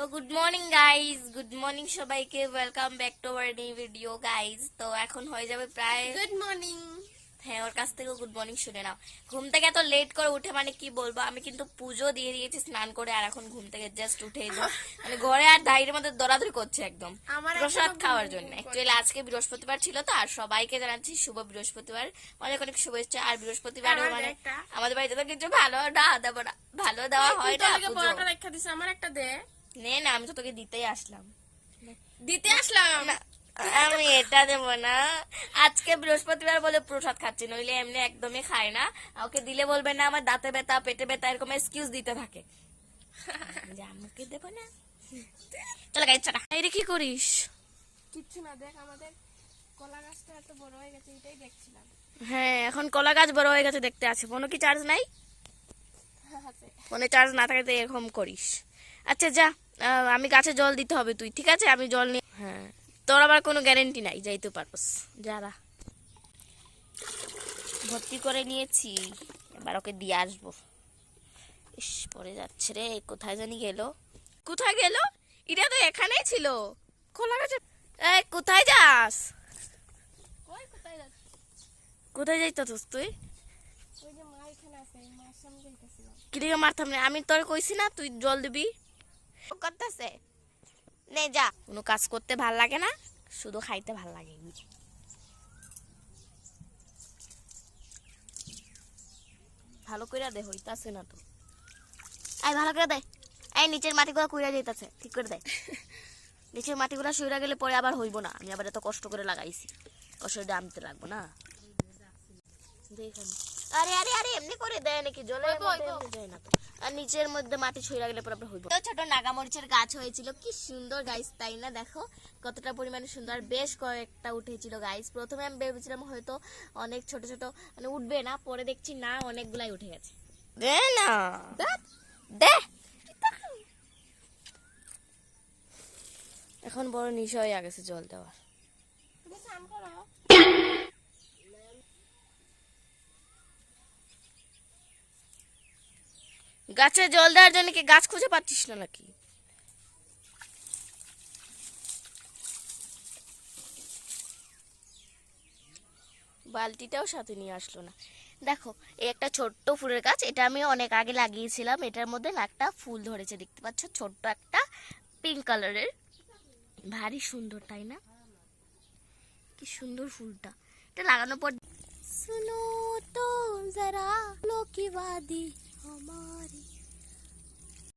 তো good morning guys good morning সবাইকে. Welcome back to our new video guys তো এখন হয়ে যাবে প্রায় গুড মর্নিং হ্যাঁ ওর কাছ থেকে গুড মর্নিং শুনে নাও। ঘুম থেকে এত লেট করে উঠে মানে কি বলব? আমি কিন্তু পুজো দিয়ে দিয়েছি স্নান করে আর এখন ঘুম থেকে জাস্ট উঠে মানে ঘরে আর দাইরের মধ্যে দৌড়াদৌড়ি করছে একদম। প্রসাদ খাওয়ার জন্য। অ্যাকচুয়ালি আজকে বৃহস্পতিবার ছিল তো আর সবাইকে জানাচ্ছি শুভ বৃহস্পতিবার। অনেক অনেক শুভেচ্ছা। আর বৃহস্পতিবার মানে আমাদের বাড়িতে তো কিছু ভালো না দেবো না। ভালো দেওয়া হয় না আমার একটা দে। নে না আমি তো তোকে দিতেই আসলাম। দিতে আসলাম? না, আমি এটা দেব না। আজকে বৃহস্পতিবার বলে প্রসাদ খাচ্ছি নইলে এমনি একদমই খায় না। ওকে দিলে বলবে না আমার দাঁতে ব্যথা পেটে ব্যথা এরকম এক্সকিউজ দিতে থাকে। যে আমাকে দেবো না। চলো গাড়ি চাটা এই কি করিস? কিচ্ছু না দেখ আমাদের কলা গাছটা এত বড় হয়ে গেছে এটাই দেখছিলাম। হ্যাঁ এখন কলা গাছ বড় হয়ে গেছে দেখতে আছে। ফোনে কি চার্জ নাই? ফোনে চার্জ না থাকলে তো এরকম করিস। আচ্ছা যা। আমি গাছে জল দিতে হবে তুই ঠিক আছে? আমি জল নিয়ে হ্যাঁ। তোর আবার কোনো গ্যারেন্টি নাই যাইতে পারবস যারা ভর্তি করে নিয়েছি। এবার ওকে দিয়ে আসব। ইস পরে যাচ্ছে রে কোথায় জানি গেল? কোথায় গেল? এটা তো এখানেই ছিল। খোলা গেছে। এই কোথায় যাস? কই কোথায় যাইতাছিস তুই? কিদিকে মারতাম না আমি তোর কইছি না তুই জল দিবি? করতেছে? নে যা। কোনো কাজ করতে ভালো লাগে না শুধু খাইতে ভালো লাগে। ভালো কইরা দে হইতাছে না তো। আই ভালো করে দে। এই নিচের মাটিগুলো কইরা যাইতাছে ঠিক করে দে। নিচের মাটিগুলো সইরা গেলে পরে আবার হইব না। আমি আবার এত কষ্ট করে লাগাইছি। কষ্ট দামতে লাগবো না। দেখুন। আরে আরে আরে এমনি করে দেয় নাকি? জলের মধ্যে দেয় না আর নিচের মধ্যে মাটি ছুঁয়ে রাখলে পরে হইব। তো ছোট নাগামরিচের গাছ হয়েছিল কি সুন্দর গাইস তাই না? দেখো কতটা পরিমাণে সুন্দর। বেশ কয়েকটা উঠেছিল গাইস প্রথমে আমি ভেবেছিলাম হয়তো অনেক ছোট ছোট মানে উঠবে না পরে দেখছি না অনেকগুলাই উঠে গেছে। দে না। দে। এখন বড় নিশা হয়ে গেছে জল দেওয়ার তুমি স্নান করো গাছে জল দেওয়ার জন্য কি গাছ খুঁজে পাচ্ছিস না নাকি? বালতিটাও সাথে নিয়ে আসলো না। দেখো, এই একটা ছোট্ট ফুলের গাছ, এটা আমি অনেক আগে লাগিয়েছিলাম, এটার মধ্যে একটা ফুল ধরেছে, দেখতে পাচ্ছ? ছোট্ট একটা পিঙ্ক কালারের ভারী সুন্দর, তাই না? কি সুন্দর ফুলটা। এটা লাগানোর পর তো almighty